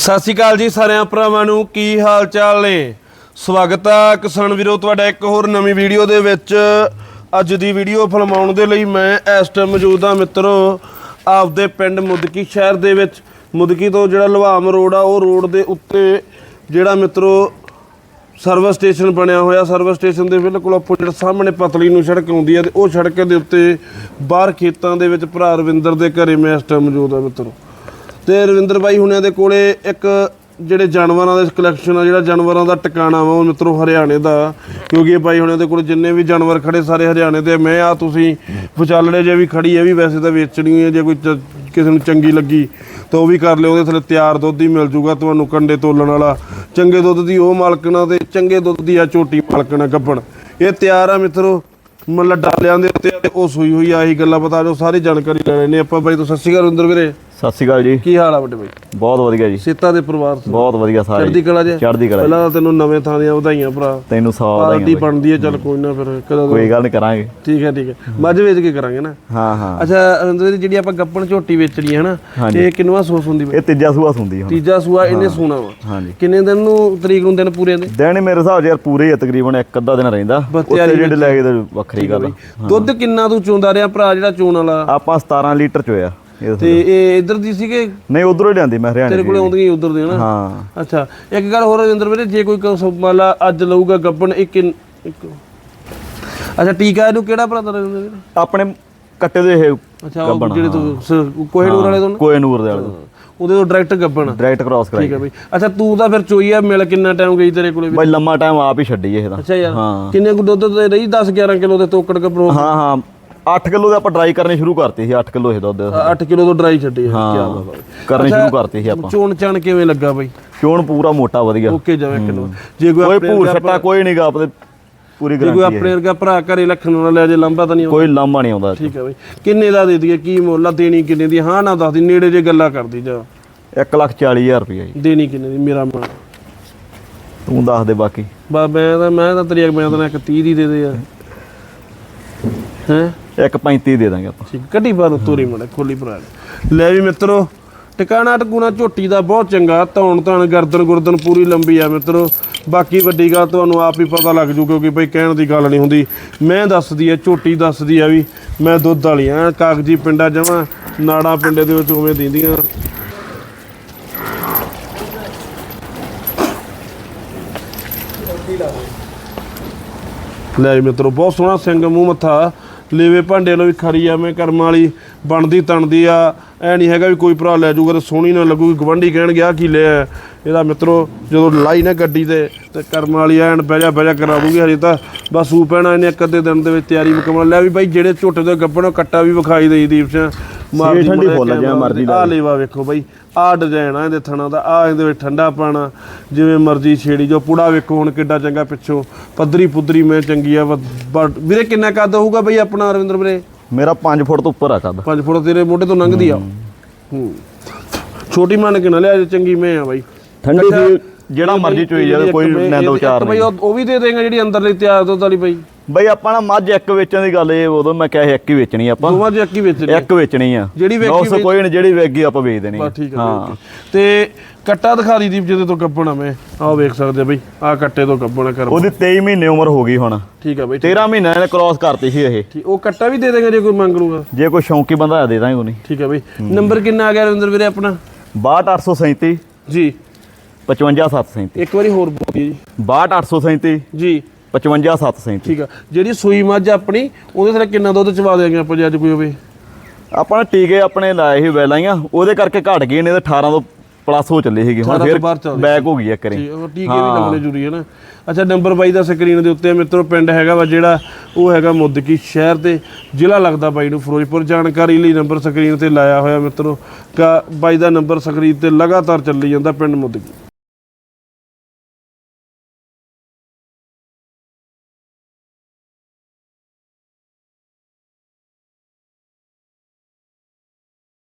ਸਤਿ ਸ਼੍ਰੀ ਅਕਾਲ ਜੀ ਸਾਰਿਆਂ ਭਰਾਵਾਂ ਨੂੰ, ਕੀ ਹਾਲ ਚਾਲ ਨੇ? ਸਵਾਗਤ ਆ ਕਿਸਾਨ ਵੀਰੋ, ਤੁਹਾਡਾ ਇੱਕ ਹੋਰ ਨਵੀਂ ਵੀਡੀਓ ਦੇ ਵਿੱਚ। ਅੱਜ ਦੀ ਵੀਡੀਓ ਫਿਲਮਾਉਣ ਦੇ ਲਈ ਮੈਂ ਇਸ ਟਾਈਮ ਮੌਜੂਦ ਹਾਂ ਮਿੱਤਰੋ, ਆਪਦੇ ਪਿੰਡ ਮੁਦਕੀ ਸ਼ਹਿਰ ਦੇ ਵਿੱਚ। ਮੁਦਕੀ ਤੋਂ ਜਿਹੜਾ ਲੁਹਾਮ ਰੋਡ ਆ, ਉਹ ਰੋਡ ਦੇ ਉੱਤੇ ਜਿਹੜਾ ਮਿੱਤਰੋ ਸਰਵਿਸ ਸਟੇਸ਼ਨ ਬਣਿਆ ਹੋਇਆ। ਸਰਵਿਸ ਸਟੇਸ਼ਨ ਦੇ ਬਿਲਕੁਲ ਆਪੋਜ਼ਿਟ ਸਾਹਮਣੇ ਪਤਲੀ ਨੂੰ ਸੜਕ ਆਉਂਦੀ ਹੈ ਤੇ ਉਹ ਸੜਕ ਦੇ ਉੱਤੇ ਬਾਹਰ ਖੇਤਾਂ ਦੇ ਵਿੱਚ ਭਰਾ ਰਵਿੰਦਰ ਦੇ ਘਰੇ ਮੈਂ ਇਸ ਟਾਈਮ ਮੌਜੂਦ ਹਾਂ ਮਿੱਤਰੋ। ਤੇ ਰਵਿੰਦਰ ਬਾਈ ਹੁਣਿਆਂ ਦੇ ਕੋਲੇ ਇੱਕ ਜਿਹੜੇ ਜਾਨਵਰਾਂ ਦੇ ਕਲੈਕਸ਼ਨ ਆ, ਜਿਹੜਾ ਜਾਨਵਰਾਂ ਦਾ ਟਿਕਾਣਾ ਵਾ, ਉਹ ਮਿੱਤਰੋ ਹਰਿਆਣੇ ਦਾ। ਕਿਉਂਕਿ ਇਹ ਬਾਈ ਹੁਣਿਆਂ ਦੇ ਕੋਲ ਜਿੰਨੇ ਵੀ ਜਾਨਵਰ ਖੜੇ ਸਾਰੇ ਹਰਿਆਣੇ ਦੇ ਮੈਂ ਆ ਤੁਸੀਂ ਵਿਚਾਲੜੇ ਜੇ ਵੀ ਖੜੀ ਹੈ ਵੀ ਵੈਸੇ ਤਾਂ ਵੇਚਣੀ ਹੈ ਜੇ ਕੋਈ ਚ- ਕਿਸੇ ਨੂੰ ਚੰਗੀ ਲੱਗੀ, ਤਾਂ ਉਹ ਵੀ ਕਰ ਲਿਓ, ਉਹਦੇ ਥੱਲੇ ਤਿਆਰ ਦੁੱਧ ਹੀ ਮਿਲ ਜੂਗਾ ਤੁਹਾਨੂੰ ਕੰਡੇ ਤੋਲਣ ਵਾਲਾ। ਚੰਗੇ ਦੁੱਧ ਦੀ ਉਹ ਮਾਲਕਣਾ ਤੇ ਚੰਗੇ ਦੁੱਧ ਦੀ ਆ ਝੋਟੀ ਮਾਲਕਣਾ ਗੱਬਣ। ਇਹ ਤਿਆਰ ਆ ਮਿੱਤਰੋ ਮਤਲਬ ਡਾਲਿਆਂ ਦੇ ਉੱਤੇ ਉਹ ਸੂਈ ਹੋਈ ਆਹੀ ਗੱਲਾਂ ਬਤਾ ਦਿਓ ਸਾਰੀ ਜਾਣਕਾਰੀ ਲੈ ਲੈਣੇ ਆਪਾਂ ਬਾਈ ਤੋਂ ਸਤਿ ਸ਼੍ਰੀ ਅਕਾਲ ਰਵਿੰਦਰ ਵੀਰੇ। ਸਤਿ ਸ਼੍ਰੀ ਅਕਾਲ ਜੀ। ਕੀ ਹਾਲ ਆ ਵੱਡੇ ਬਾਈ? ਬਹੁਤ ਵਧੀਆ ਜੀ। ਸੀਤਾ ਦੇ ਪਰਿਵਾਰ ਤੋਂ? ਬਹੁਤ ਵਧੀਆ ਸਾਰੇ। ਚੜ੍ਹਦੀ ਕਲਾ ਜੇ? ਚੜ੍ਹਦੀ ਕਲਾ। ਪਹਿਲਾਂ ਤਾਂ ਤੈਨੂੰ ਨਵੇਂ ਥਾਂ ਦੀਆਂ ਵਧਾਈਆਂ ਭਰਾ। ਤੈਨੂੰ ਸੌ ਪਾਰਟੀ ਵਧਾਈਆਂ ਬਣਦੀ ਹੈ ਚੱਲ ਕੋਈ ਨਾ ਫਿਰ ਕਦੋਂ ਕੋਈ ਗੱਲ ਨਹੀਂ ਕਰਾਂਗੇ। ਠੀਕ ਹੈ ਠੀਕ ਹੈ। ਮੱਝ ਵੇਚ ਕੇ ਕਰਾਂਗੇ ਨਾ। ਹਾਂ ਹਾਂ। ਅੱਛਾ ਰਵਿੰਦਰ ਜੀ, ਜਿਹੜੀ ਆਪਾਂ ਗੱਪਣ ਝੋਟੀ ਵੇਚਣੀ ਹੈ ਨਾ ਇਹ ਕਿੰਨਵਾ ਸੋਸ ਹੁੰਦੀ ਬਈ? ਇਹ ਤੀਜਾ ਸੂਆ ਸੁੰਦੀ ਹੁਣ। ਤੀਜਾ ਸੂਆ ਇਹਨੇ ਸੋਨਾ ਵਾ। ਹਾਂਜੀ। ਕਿੰਨੇ ਦਿਨ ਨੂੰ ਤਰੀਕ ਨੂੰ ਦਿਨ ਪੂਰੇ ਦੇ? ਦਿਨ ਮੇਰੇ ਹਿਸਾਬ ਯਾਰ ਪੂਰੇ ਹੀ ਤਕਰੀਬਨ ਇੱਕ ਅੱਧਾ ਦਿਨ ਰਹਿੰਦਾ। ਉੱਤੇ ਜਿਹੜੇ ਲੈ ਤੇ ਵੱਖਰੀ ਗੱਲ। ਦੁੱਧ ਕਿੰਨਾ ਤੂੰ ਚੋਂਦਾ ਰਿਹਾ ਭਰਾ ਜਿਹੜਾ ਚੋਣ ਵਾਲਾ? ਆਪਾਂ 17 ਲੀਟਰ ਚੋਇਆ। ਤੇ ਇਹ ਇੱਧਰ ਦੀ ਸੀਗੇ? ਨਹੀਂ ਉਧਰੋਂ ਹੀ ਲਿਆਂਦੀ ਮੈਂ ਹਰਿਆਣੇ ਤੇਰੇ ਕੋਲੇ ਆਉਂਦੀਆਂ ਹੀ ਉਧਰ ਦੇ ਨਾ? ਹਾਂ। ਅੱਛਾ ਇੱਕ ਗੱਲ ਹੋਰ ਰਵਿੰਦਰ ਵੀਰੇ ਜੇ ਕੋਈ ਕਸ- ਮੰਨ ਲਾ ਅੱਜ ਲਊਗਾ ਗੱਬਣ ਇੱਕ ਇੱਕ ਅੱਛਾ ਟੀਕਾ ਇਹਨੂੰ ਕਿਹੜਾ ਭਰਾ ਦਾ ਰਵਿੰਦਰ ਵੀਰੇ? ਆਪਣੇ ਕੱਟੇ ਦੇ ਇਹ ਅੱਛਾ ਉਹ ਜਿਹੜੇ ਤੂੰ ਕੋਹੇਨੂਰ ਵਾਲੇ ਤੋਂ ਨਾ? ਕੋਏ ਨੂਰ ਦੇ ਵਾਲੇ ਉਹਦੇ ਤੋਂ ਡਾਇਰੈਕਟ ਗੱਬਣ। ਡਾਇਰੈਕਟ ਕ੍ਰਾਸ ਕਰਾਈ। ਠੀਕ ਹੈ ਬਈ। ਅੱਛਾ ਤੂੰ ਤਾਂ ਫਿਰ ਚੋਈ ਆ ਮਿਲ ਕਿੰਨਾ ਟਾਈਮ ਗਈ ਤੇਰੇ ਕੋਲੇ ਬਾਈ ਲੰਮਾ ਟਾਈਮ ਆਪ ਹੀ ਛੱਡੀ ਇਹ ਤਾਂ। ਅੱਛਾ ਯਾਰ ਹਾਂ। ਕਿੰਨੇ ਕੁ ਦੁੱਧ ਤੇ ਰਹੀ 10 11 ਕਿਲੋ ਦੇ ਤੋਕੜ ਗੱਬਰੋਂ ਹਾਂ ਹਾਂ। 8 ਕਿਲੋ ਦੇ ਆਪਾਂ ਡਰਾਈ ਕਰਨੀ ਸ਼ੁਰੂ ਕਰਤੀ ਸੀ 8 ਕਿਲੋ ਇਹ ਦੁੱਧ। 8 ਕਿਲੋ ਤੋਂ ਡਰਾਈ ਛੱਡੀ ਹਾਂ ਕੀ ਬਾਤ ਹੈ। ਕਰਨੀ ਸ਼ੁਰੂ ਕਰਤੀ ਸੀ ਆਪਾਂ। ਚੋਣ ਚਾਣ ਕਿਵੇਂ ਲੱਗਾ ਬਈ? ਚੋਣ ਪੂਰਾ ਮੋਟਾ ਵਧੀਆ। ਓਕੇ ਜਾਵੇ ਕਿਲੋ। ਜੇ ਕੋਈ ਕੋਈ ਆਪਣੇ ਭੂਰ ਛੱਟਾ ਕੋਈ ਨਹੀਂਗਾ ਆਪਦੇ ਪੂਰੀ ਜੇ ਕੋਈ ਗਰੰਟੀ ਹੈ। ਆਪਣੇ ਵਰਗਾ ਭਰਾ ਘਰੇ ਲੱਖਣ ਨਾਲ ਲੈ ਜੇ ਲੰਬਾ ਤਾਂ ਨਹੀਂ ਆਉਂਦਾ। ਕੋਈ ਲਾਂਭਾ ਨਹੀਂ ਆਉਂਦਾ ਠੀਕ ਹੈ ਬਈ। ਕਿੰਨੇ ਦਾ ਦੇ ਦਈਏ ਕੀ ਮੁੱਲ ਆ ਦੇਣੀ ਕਿੰਨੇ ਦੀ? ਹਾਂ ਨਾ ਦੱਸਦੀ ਨੇੜੇ ਜੇ ਗੱਲਾਂ ਕਰਦੀ ਜਾ। 1 ਲੱਖ 40 ਹਜ਼ਾਰ ਰੁਪਏ ਜੀ। ਦੇਣੀ ਕਿੰਨੇ ਦੀ ਮੇਰਾ ਮਾਂ। ਤੂੰ ਦੱਸ ਦੇ ਬਾਕੀ। ਬਾ ਮੈਂ ਤਾਂ ਮੈਂ ਤਾਂ ਤੇਰੀ ਮੈਂ ਤਾਂ ਇੱਕ 30 ਦੀ ਦੇ ਦੇ ਯਾਰ ਹੈ? 1 35 ਦੇ ਦਾਂਗੇ ਆਪਾਂ। ਠੀਕ, ਕੱਢੀ ਬਾਹਰ ਤੋਰੀ ਮੜਾ, ਖੋਲੀ ਭਰਾ ਲੈ ਵੀ ਮਿੱਤਰੋ, ਟਿਕਾਣਾ ਟਕੂਣਾ ਝੋਟੀ ਦਾ ਬਹੁਤ ਚੰਗਾ, ਧੌਣ ਧਣ, ਗਰਦਨ ਗੁਰਦਨ ਪੂਰੀ ਲੰਬੀ ਆ ਮਿੱਤਰੋ। ਬਾਕੀ ਵੱਡੀ ਗੱਲ ਤੁਹਾਨੂੰ ਆਪ ਹੀ ਪਤਾ ਲੱਗ ਜੂ, ਕਿਉਂਕਿ ਬਈ ਕਹਿਣ ਦੀ ਗੱਲ ਨਹੀਂ ਹੁੰਦੀ। ਮੈਂ ਦੱਸਦੀ ਆ, ਝੋਟੀ ਦੱਸਦੀ ਆ ਵੀ ਮੈਂ ਦੁੱਧ ਵਾਲੀ ਆ, ਕਾਗਜੀ ਪਿੰਡਾ ਜਮਾ ਨਾੜਾ ਪਿੰਡੇ ਦੇ ਵਿੱਚ ਉਵੇਂ ਦਿੰਦੀਆਂ। ਲੈ ਜੀ ਮਿੱਤਰੋ, ਬਹੁਤ ਸੋਹਣਾ ਸਿੰਘ ਮੂੰਹ ਮੱਥਾ। ਲੇਵੇ ਭਾਂਡੇ ਨੂੰ ਵੀ ਖਰੀ ਆ ਮੈਂ ਕਰਮ ਵਾਲੀ ਬਣਦੀ ਤਣਦੀ ਆ। ਐ ਨਹੀਂ ਹੈਗਾ ਵੀ ਕੋਈ ਭਰਾ ਲੈ ਜਾਊਗਾ ਤੇ ਸੋਹਣੀ ਨਾ ਲੱਗੂਗੀ ਗਵੰਡੀ ਕਹਿਣ ਗਿਆ ਕੀ ਲਿਆ ਇਹਦਾ ਮਿੱਤਰੋ, ਜਦੋਂ ਲਾਈ ਨਾ ਗੱਡੀ ਤੇ ਤੇ ਕਰਮ ਵਾਲੀ ਐਨ ਬਹਿ ਜਾ, ਬਹਿ ਕਰਾ ਦੂਗੀ ਹਜੇ ਤਾਂ। ਬਸ ਉਹ ਪੈਣਾ ਇਹਨੇ ਇੱਕ ਅੱਧੇ ਦਿਨ ਦੇ ਵਿੱਚ ਤਿਆਰੀ ਮੁਕੰਮਲ। ਲੈ ਵੀ ਬਾਈ, ਜਿਹੜੇ ਝੋਟੇ ਦੇ ਗੱਬਣ ਕੱਟਾ ਵੀ ਵਿਖਾਈ ਦੇਈ ਦੀਪ ਸਿੰਘ। ਮਾਰਦੀ ਠੰਡੀ ਫੁੱਲ ਕੈਮਰਾ ਮਰਜ਼ੀ ਆ ਲੇਵਾ ਵੇਖੋ ਬਾਈ ਆ ਡਿਜ਼ਾਈਨ ਆ ਇਹਦੇ ਥਣਾ ਦਾ ਆ ਇਹਦੇ ਵਿੱਚ ਠੰਡਾ ਪਾਣਾ ਜਿਵੇਂ ਮਰਜ਼ੀ ਛੇੜੀ ਜੋ ਪੁੜਾ ਵੇਖੋ ਹੁਣ ਕਿੱਡਾ ਚੰਗਾ ਪਿੱਛੋਂ। ਪੱਧਰੀ ਪੁੱਧਰੀ ਮੈਂ ਚੰਗੀ ਆ ਵੀਰੇ ਕਿੰਨਾ ਕੱਦ ਹੋਊਗਾ ਬਈ ਆਪਣਾ ਰਵਿੰਦਰ ਵੀਰੇ? ਮੇਰਾ 5 ਫੁੱਟ ਤੋਂ ਉੱਪਰ ਆ ਕੱਦ। 5 ਫੁੱਟ ਤੇਰੇ ਮੋਢੇ ਤੋਂ ਲੰਘਦੀ ਆ। ਹੂੰ। ਛੋਟੀ ਮੰਨ ਕੇ ਨਾ ਲਿਆ ਜੇ ਚੰਗੀ ਮੈਂ ਆ ਬਾਈ। ਠੰਡੀ ਜਿਹੜਾ ਇਹ ਮਰਜ਼ੀ ਚੋਈ ਜਾਵੇ ਕੋਈ ਨੈਂਦੋ ਚਾਰ ਨਹੀਂ। ਉਹ ਉਹ ਵੀ ਦੇ ਦੇਗਾ ਜਿਹੜੀ ਅੰਦਰਲੀ ਤਿਆਰ ਦੁੱਧ ਵਾਲੀ ਬਈ। ਬਈ ਆਪਾਂ ਨਾ ਮੱਝ ਇੱਕ ਵੇਚਣ ਦੀ ਗੱਲ ਇਹ ਉਦੋਂ ਮੈਂ ਕਿਹਾ ਸੀ ਇੱਕ ਹੀ ਵੇਚਣੀ ਆਪਾਂ। ਦੋਵਾਂ ਇੱਕ ਹੀ ਵੇਚਣੀ ਇੱਕ ਵੇਚਣੀ ਆ। ਜਿਹੜੀ ਵੇਚੀ ਨੌ ਸੌ ਕੋਈ ਨਹੀਂ ਜਿਹੜੀ ਵੇਗੀ ਆਪਾਂ ਵੇਚ ਦੇਣੀ ਆ। ਬਸ ਠੀਕ ਹੈ। ਤੇ ਕੱਟਾ ਦਿਖਾ ਦੀ ਦੀਪ ਜਿਹਦੇ ਤੋਂ ਗੱਬਣਾ ਮੈਂ। ਆਹ ਵੇਖ ਸਕਦੇ ਆ ਬਈ ਆਹ ਕੱਟੇ ਤੋਂ ਗੱਬਣਾ ਕਰ ਉਹਦੀ 23 ਮਹੀਨੇ ਉਮਰ ਹੋ ਗਈ ਹੁਣ। ਠੀਕ ਆ ਬਈ 13 ਮਹੀਨਿਆਂ ਨੇ ਕ੍ਰਾਸ ਕਰਤੀ ਸੀ ਇਹ। ਠੀਕ ਉਹ ਕੱਟਾ ਵੀ ਦੇ ਦੇਗਾ ਜੇ ਕੋਈ ਮੰਗ ਲੂਗਾ? ਜੇ ਕੋਈ ਸ਼ੌਂਕੀ ਬੰਦਾ ਦੇ ਦਾਂਗੇ ਉਹਨੇ। ਠੀਕ ਹੈ ਬਈ। ਨੰਬਰ ਕਿੰਨਾ ਆ ਗਿਆ ਰਵਿੰਦਰ ਵੀਰੇ ਆਪਣਾ? 62837 ਜੀ। 55737 ਇੱਕ ਵਾਰੀ ਹੋਰ ਬੋਲੀਏ ਜੀ। 62837 ਜੀ। 55737 ਠੀਕ ਆ। ਜਿਹੜੀ ਸੂਈ ਮੱਝ ਆਪਣੀ ਉਹਦੇ ਥੱਲੇ ਕਿੰਨਾ ਦੁੱਧ ਚਵਾ ਦੇਾਂਗੇ ਆਪਾਂ ਜੇ ਅੱਜ ਕੋਈ ਹੋਵੇ? ਆਪਾਂ ਨੇ ਟੀਕੇ ਆਪਣੇ ਲਾਏ ਸੀ ਵੈਲਾਈਆਂ ਉਹਦੇ ਕਰਕੇ ਘਟ ਗਏ ਨੇ ਤੇ 18 ਤੋਂ ਪਲੱਸ ਹੋ ਚੱਲੇ ਸੀਗੇ। 18 ਹੁਣ ਫਿਰ ਬੈਕ ਹੋ ਗਈ ਇੱਕ ਉਹ ਟੀਕੇ ਵੀ ਲੱਗਣੇ ਜ਼ਰੂਰੀ ਹੈ ਨਾ। ਅੱਛਾ ਨੰਬਰ ਬਾਈ ਦਾ ਸਕਰੀਨ ਦੇ ਉੱਤੇ ਮਿੱਤਰੋ ਪਿੰਡ ਹੈਗਾ ਵਾ ਜਿਹੜਾ ਉਹ ਹੈਗਾ ਮੁੱਦਕੀ ਸ਼ਹਿਰ ਤੇ ਜ਼ਿਲ੍ਹਾ ਲੱਗਦਾ ਬਾਈ ਨੂੰ ਫਿਰੋਜ਼ਪੁਰ। ਜਾਣਕਾਰੀ ਲਈ ਨੰਬਰ ਸਕਰੀਨ ਤੇ ਲਾਇਆ ਹੋਇਆ ਮਿੱਤਰੋ ਕਾ ਬਾਈ ਦਾ ਨੰਬਰ ਸਕਰੀਨ ਤੇ ਲਗਾਤਾਰ ਚੱਲੀ ਜਾਂਦਾ ਪਿੰਡ ਮੁੱਦਕੀ।